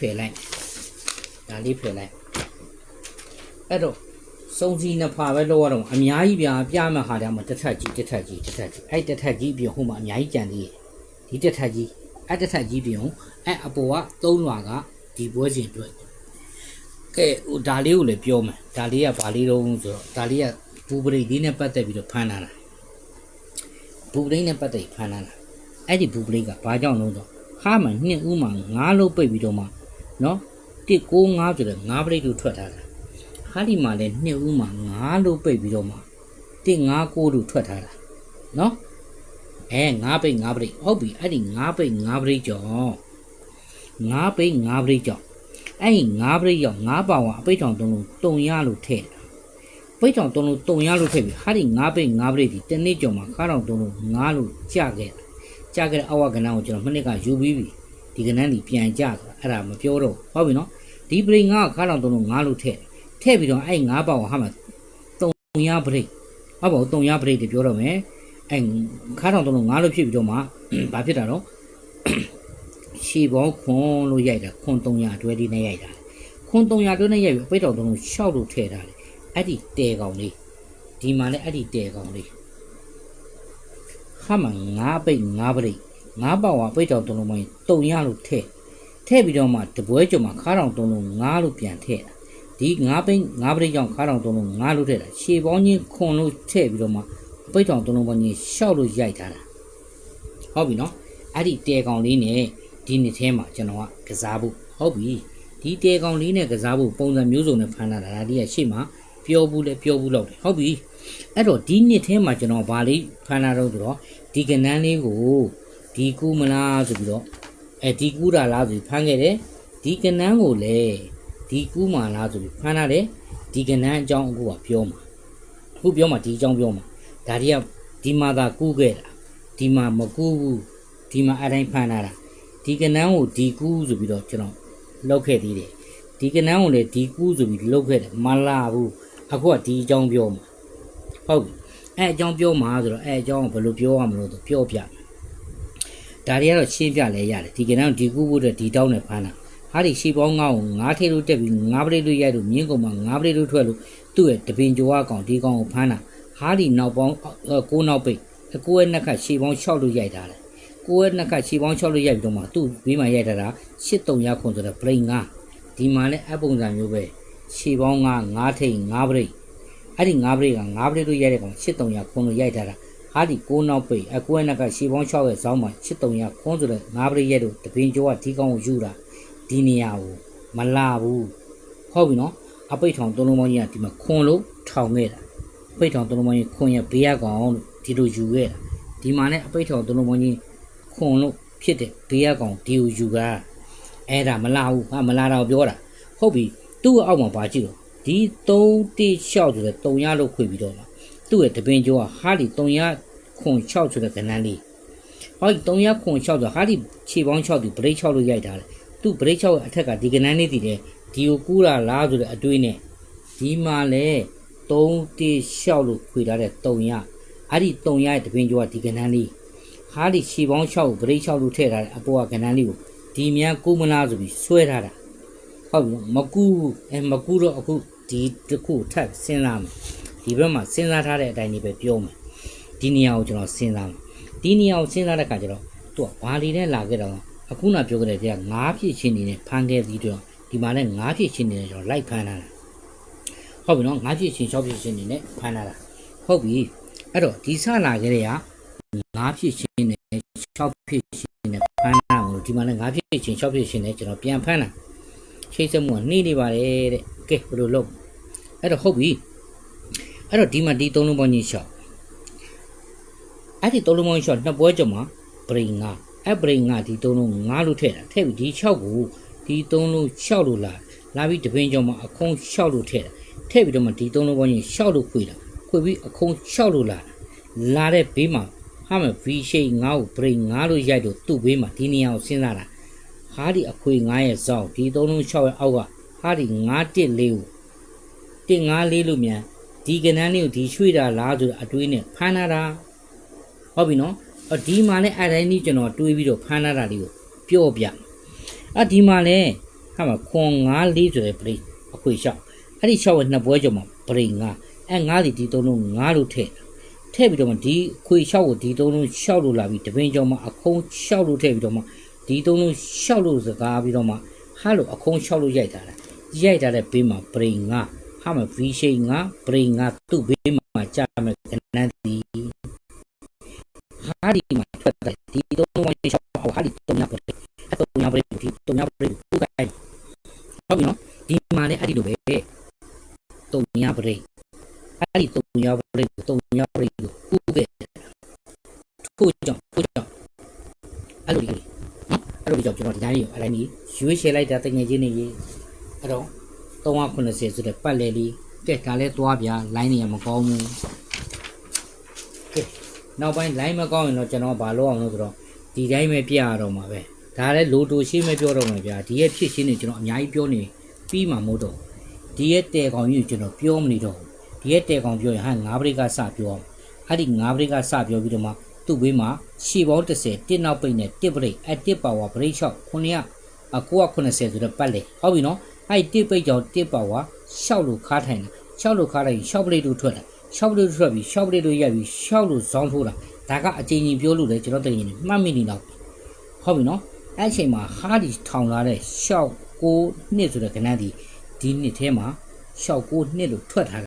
ဖယ်လိုက်ဒါလေးဖယ်လိုက်အဲ့တော့စုံစီနှစ်ဖာပဲလောက်ရတော့အများကြီးပြာပြမဲ့ဟာတည်းမှာတစ်ထက်ကြီးတစ်ထက်ကြီးတစ်ထက်ကြီးအဲ့တစ်ထက်ကြီးပြင်ဟိုမှာအများကြီးကြံသေးတယ်ဒီတစ်ထက်ကြီးအဲ့တစ်ထက်ကြီးပြင်အဲ့အပေါ်ကသုံးလွာကဒီပွဲစဉ်အတွက်ကဲဟိုဒါလေးကိုလည်းပြောမယ်ဒါလေးကဘာလေးတော့ဆိုတော့ဒါလေးကဘူပရိတ်လေးနဲ့ပတ်သက်ပြီးတော့ဖမ်းလာတာဘူပရိတ်နဲ့ပတ်သက်ပြီးဖမ်းလာတာအဲ့ဒီဘူပရိတ်ကဘာကြောင့်လို့ဆိုတော့ဟာမှနှစ်ဦးမှငါးလုံးပိတ်ပြီးတော့မှ နော်165ဆိုတဲ့ငါးပရိတ်ကိုထွက်ထားတာဟာဒီမှာလည်းနှစ်ဦးမှငါးလုံးပိတ်ပြီးတော့မှ159လို့ထွက်ထားတာနော်အဲငါးပိတ်ငါးပရိတ်ဟုတ်ပြီအဲ့ဒီငါးပိတ်ငါးပရိတ်ကြောင့်ငါးပိတ်ငါးပရိတ်ကြောင့်အဲ့ဒီငါးပရိတ်ကြောင့်ငါးပါဝါအပိတ်ထောင်တုံးလုံးတုံရလို့ထည့်တာပိတ်တောင်တုံးလို့တုံရလို့ထည့်ပြီဟာဒီငါးပိတ်ငါးပိတ်ဒီတနေ့ကျော်မှာခါတောင်တုံးလို့ငါးလို့ကြခဲ့တာကြခဲ့တဲ့အဝကဏ္ဍကိုကျွန်တော်မနစ်ကယူပြီးပြီ ဒီကဏ္ဍဒီပြန်ကြဆိုတာအဲ့ဒါမပြောတော့ဘူးဟုတ်ပြီနော်ဒီပိတ်ငါးကခါတောင်တုံးလို့ငါးလို့ထည့်ထည့်ပြီးတော့အဲ့ငါးပေါင်ဟာမှာတုံရပိတ်ဟုတ်ပါဘူးတုံရပိတ်တပြောတော့မယ်အဲ့ခါတောင်တုံးလို့ငါးလို့ဖြစ်ပြီးတော့မှဘာဖြစ်တာတော့ရှီဘောခွန်လို့ရိုက်တာခွန်300အတွဲလေးနဲ့ရိုက်တာခွန်300အတွဲနဲ့ရိုက်ပြီးပိတ်တော်တုံးလို့ရှောက်လို့ထည့်တာလေအဲ့ဒီတဲကောင်လေးဒီမှာလည်းအဲ့ဒီတဲကောင်လေးဟာမငါးပိတ်ငါးပရိတ် ငါးပေါဝါပိတ်တော်တုံးလုံးပိုင်းတုံရလို့ထဲ့ထဲ့ပြီးတော့မှတပွဲကြုံမှာခါတောင်တုံးလုံးငါးလို့ပြန်ထဲ့တာဒီငါးပိတ်ငါးပရိတ်ကြောင့်ခါတောင်တုံးလုံးငါးလို့ထဲ့တာရှေပေါင်းချင်းခွန်လို့ထဲ့ပြီးတော့မှပိတ်တော်တုံးလုံးပိုင်းကြီးရှောက်လို့ရိုက်ထားတာဟုတ်ပြီနော်အဲ့ဒီတဲကောင်လေးနဲ့ဒီနှစ်ထဲမှာကျွန်တော်ကကစားဖို့ဟုတ်ပြီဒီတဲကောင်လေးနဲ့ကစားဖို့ပုံစံမျိုးစုံနဲ့ဖမ်းလာတာဒါလေးကရှေ့မှာပြောဘူးလေပြောဘူးလောက်တယ်ဟုတ်ပြီအဲ့တော့ဒီနှစ်ထဲမှာကျွန်တော်ဗာလေးဖမ်းလာတော့ဆိုတော့ဒီကနန်းလေးကို ဒီကူမလားဆိုပြီးတော့အဲဒီကူတာလားဆိုပြီးဖမ်းခဲ့တယ်ဒီကနန်းကိုလေဒီကူမလားဆိုပြီးဖမ်းလာတယ်ဒီကနန်းအကြောင်းအခုကပြောမှာအခုပြောမှာဒီအကြောင်းပြောမှာဒါတွေကဒီမှာသာကူးခဲ့တာဒီမှာမကူးဘူးဒီမှာအတိုင်းဖမ်းလာတာဒီကနန်းကိုဒီကူးဆိုပြီးတော့ကျွန်တော်လောက်ခဲ့သေးတယ်ဒီကနန်းကိုလည်းဒီကူးဆိုပြီးလုတ်ခဲ့တယ်မလာဘူးအခုကဒီအကြောင်းပြောမှာဟုတ်ပြီအဲအကြောင်းပြောမှာဆိုတော့အဲအကြောင်းကိုဘယ်လိုပြောရမလို့ဆိုပြောပြ ဒါတွေကတော့ရှင်းပြလဲရတယ်ဒီကနန်းကိုဒီကူးဖို့အတွက်ဒီတောင်းနဲ့ဖမ်းတာဟာဒီရှေးပေါင်းငါ့ကိုငါးထေလို့တက်ပြီးငါးပရိတ်လို့ရိုက်လို့မြင်းကုန်မှာငါးပရိတ်လို့ထွက်လို့သူ့ရဲ့တပင်ကြွားကောင်ဒီကောင်ကိုဖမ်းတာဟာဒီနောက်ပေါင်းကိုးနောက်ပိတ်အကိုရဲ့နှစ်ခါရှေးပေါင်း6လို့ရိုက်တာလေကိုရဲ့နှစ်ခါရှေးပေါင်း6လို့ရိုက်ပြီးတော့မှသူ့ဘေးမှာရိုက်တာတာ83ရခွန်ဆိုတဲ့ brain ငါဒီမှာလည်းအပုံစံမျိုးပဲခြေပေါင်းက9ထိန်9ပရိတ်အဲ့ဒီ9ပရိတ်က9ပရိတ်လို့ရိုက်တဲ့ကောင်8300ခွန်းလို့ရိုက်ထားတာ ဟာဒီ6နောက်ပိတ်အကွဲနက်ကခြေပေါင်း6ရဲ့ဇောင်းမှာ8300ခွန်းဆိုတဲ့9ပရိတ်ရဲ့တို့တပင်ကျော်ကဒီကောင်ကိုယူတာဒီနေရာကိုမလာဘူးဟုတ်ပြီနော်အပိတ်ထောင်သုံးလုံးပေါင်းကြီးကဒီမှာခွန်းလို့ထောင်ခဲ့တာအပိတ်ထောင်သုံးလုံးပေါင်းကြီးခွန်းရဲ့ဘေးရကောင်လို့ဒီလိုယူခဲ့တာဒီမှာလည်းအပိတ်ထောင်သုံးလုံးပေါင်းကြီးခွန်းလို့ဖြစ်တဲ့ဘေးရကောင်ဒီကိုယူတာအဲ့ဒါမလာဘူးဟာမလာတော့ပြောတာဟုတ်ပြီသူ့အောက်မှာပါကြည့်တော့ဒီ3တိလျှောက်ဆိုတဲ့3ရလို့ခွေပြီးတော့လား သူ့ရဲ့တပင်ကျော်ကဟာဒီ3ရခွန်6ဆိုတဲ့ကဏ္ဍလေးဟောဒီ3ရခွန်6ဆိုဟာဒီခြေပေါင်း6ဒီဘရိတ်6လို့ရိုက်ထားတယ်သူ့ဘရိတ်6ရဲ့အထက်ကဒီကဏ္ဍလေးတည်တယ်ဒီကိုကူးတာလားဆိုတဲ့အတွေးနဲ့ဒီမှာလဲ3တိလျှောက်လို့ခွေထားတဲ့3ရအဲ့ဒီ3ရရဲ့တပင်ကျော်ကဒီကဏ္ဍလေးဟာဒီခြေပေါင်း6ကိုဘရိတ်6လို့ထည့်ထားတယ်အပေါ်ကကဏ္ဍလေးကိုဒီမြန်ကူမလားဆိုပြီးဆွဲထားတာဟုတ်ပြီမကူအဲမကူတော့အခုဒီတစ်ခုထပ်စဉ်းစားမယ် ဒီဘက်မှာစဉ်းစားထားတဲ့အတိုင်းလေးပဲပြောမယ်ဒီနေရာကိုကျွန်တော်စဉ်းစားမယ်ဒီနေရာကိုစဉ်းစားတဲ့ခါကျတော့သူကဘာလီနဲ့လာခဲ့တော့အခုနပြောခဲ့တဲ့တရားငါးဖြစ်ချင်းနေနဲ့ဖမ်းခဲ့ပြီးတော့ဒီမှာလည်းငါးဖြစ်ချင်းနေနဲ့ကျွန်တော်လိုက်ဖမ်းလာတာဟုတ်ပြီနော်ငါးဖြစ်ချင်း၆ဖြစ်ချင်းနေနဲ့ဖမ်းလာတာဟုတ်ပြီအဲ့တော့ဒီစလာခဲ့တဲ့ကငါးဖြစ်ချင်းနေ6ဖြစ်ချင်းနေဖမ်းလာလို့ဒီမှာလည်းငါးဖြစ်ချင်း6ဖြစ်ချင်းနေကျွန်တော်ပြန်ဖမ်းလာချိတ်ဆက်မှုကနှိမ့်နေပါတယ်တဲ့ကဲဘယ်လိုလုပ်အဲ့တော့ဟုတ်ပြီ အဲ့တော့ဒီမှာဒီသုံးလုံးပေါင်းကြီးရှော့အဲ့ဒီသုံးလုံးပေါင်းရှော့နှစ်ပွဲကြမှာဘရိန်ငါအဲ့ဘရိန်ငါဒီသုံးလုံးငါလို့ထည့်တာထည့်ပြီးဒီ6ကိုဒီသုံးလုံး6လို့လာလာပြီးတပင်းကြောမှာအခုံး6လို့ထည့်တာထည့်ပြီးတော့မှဒီသုံးလုံးပေါင်းကြီး6လို့ခွေတာခွေပြီးအခုံး6လို့လာလာတဲ့ဘေးမှာဟာမ V shape ငါ့ကို brain ငါလို့ရိုက်တော့သူ့ဘေးမှာဒီနေရာကိုစဉ်းစားတာဟာဒီအခွေငါရဲ့စောင်းဒီသုံးလုံး6ရဲ့အောက်ကဟာဒီငါတစ်လေးကိုတစ်ငါလေးလို့မြန် ဒီကနန်းလေးကိုဒီရွှေ့တာလားဆိုတော့အတွေးနဲ့ဖမ်းလာတာဟုတ်ပြီနော်အော်ဒီမှာလည်းအဲ့တိုင်းကြီးကျွန်တော်တွေးပြီးတော့ဖမ်းလာတာလေးကိုပြောပြအဒီမှာလည်းဟာမှာခွန်9လေးဆိုတဲ့ပရိအခွေလျှောက်အဲ့ဒီလျှောက်ရဲ့နှစ်ပွဲကြောင့်မှာပရိ9အဲ9ဒီဒီသုံးလုံး9လို့ထည့်ထည့်ပြီးတော့မှဒီအခွေလျှောက်ကိုဒီသုံးလုံးလျှောက်လို့လာပြီးတပင်ကြောင့်မှအခုံးလျှောက်လို့ထည့်ပြီးတော့မှဒီသုံးလုံးလျှောက်လို့စကားပြီးတော့မှဟာလို့အခုံးလျှောက်လို့ရိုက်တာလားရိုက်တာတဲ့ဘေးမှာပရိ9 ဟာမှာ V shape 9ပရိ9သူ့ဘေးမှာကြာမယ်ကနန်းဒီဟာဒီမှာထွက်တယ်ဒီသုံးလုံးလျှောက်ဟာဒီသုံးညပရိအသုံးညပရိဒီသုံးညပရိကိုကိုယ်ကဟုတ်ပြီနော်ဒီမှာလည်းအဲ့ဒီလိုပဲတုံညာပရိအဲ့ဒီတုံညာပရိတုံညာပရိကိုကုခဲ့ထို့ကြောင့်ထို့ကြောင့်အဲ့လိုလေးနော်အဲ့လိုကြောင့်ကျွန်တော်ဒီတိုင်းကိုအဲ့တိုင်းကြီးရွေးချယ်လိုက်တာတငယ်ချင်းတွေကြီးအဲ့တော့ 380ဆိုတဲ့ပတ်လေလေးကဲဒါလည်းသွားပြလိုင်းနေရမကောင်းဘူးကဲနောက်ပိုင်းလိုင်းမကောင်းရင်တော့ကျွန်တော်ဘာလုပ်အောင်လို့ဆိုတော့ဒီတိုင်းပဲပြရတော့မှာပဲဒါလည်းလိုတိုရှင်းမပြောတော့မှာဗျာဒီရဲ့ဖြစ်ရှင်းနေကျွန်တော်အများကြီးပြောနေပြီးမှမဟုတ်တော့ဒီရဲ့တဲကောင်ကြီးကိုကျွန်တော်ပြောမနေတော့ဘူးဒီရဲ့တဲကောင်ပြောရင်ဟာငါးပရိကစပြောအောင်အဲ့ဒီငါးပရိကစပြောပြီးတော့မှသူ့ဘေးမှာရှေပေါင်း30တစ်နောက်ပိတ်နဲ့တစ်ပရိအတစ်ပါဝါပရိ6 900အ980ဆိုတဲ့ပတ်လေဟုတ်ပြီနော် အဲ့ဒီတစ်ပိတ်ကြောင့်တစ်ပါဝါ6လို့ခါထိုင်တယ်6လို့ခါလိုက်ရင်6ပရိတို့ထွက်လာ6ပရိတို့ထွက်ပြီး6ပရိတို့ရိုက်ပြီး6လို့ဇောင်းထိုးလာဒါကအချိန်ကြီးပြောလို့လေကျွန်တော်တကယ်ကြီးမှတ်မိနေတော့ဟုတ်ပြီနော်အဲ့အချိန်မှာဟာဒီထောင်လာတဲ့ရှောက်6နှစ်ဆိုတဲ့ကဏ္ဍဒီဒီနှစ်ထဲမှာရှောက်6နှစ်လို့ထွက်ထားတာ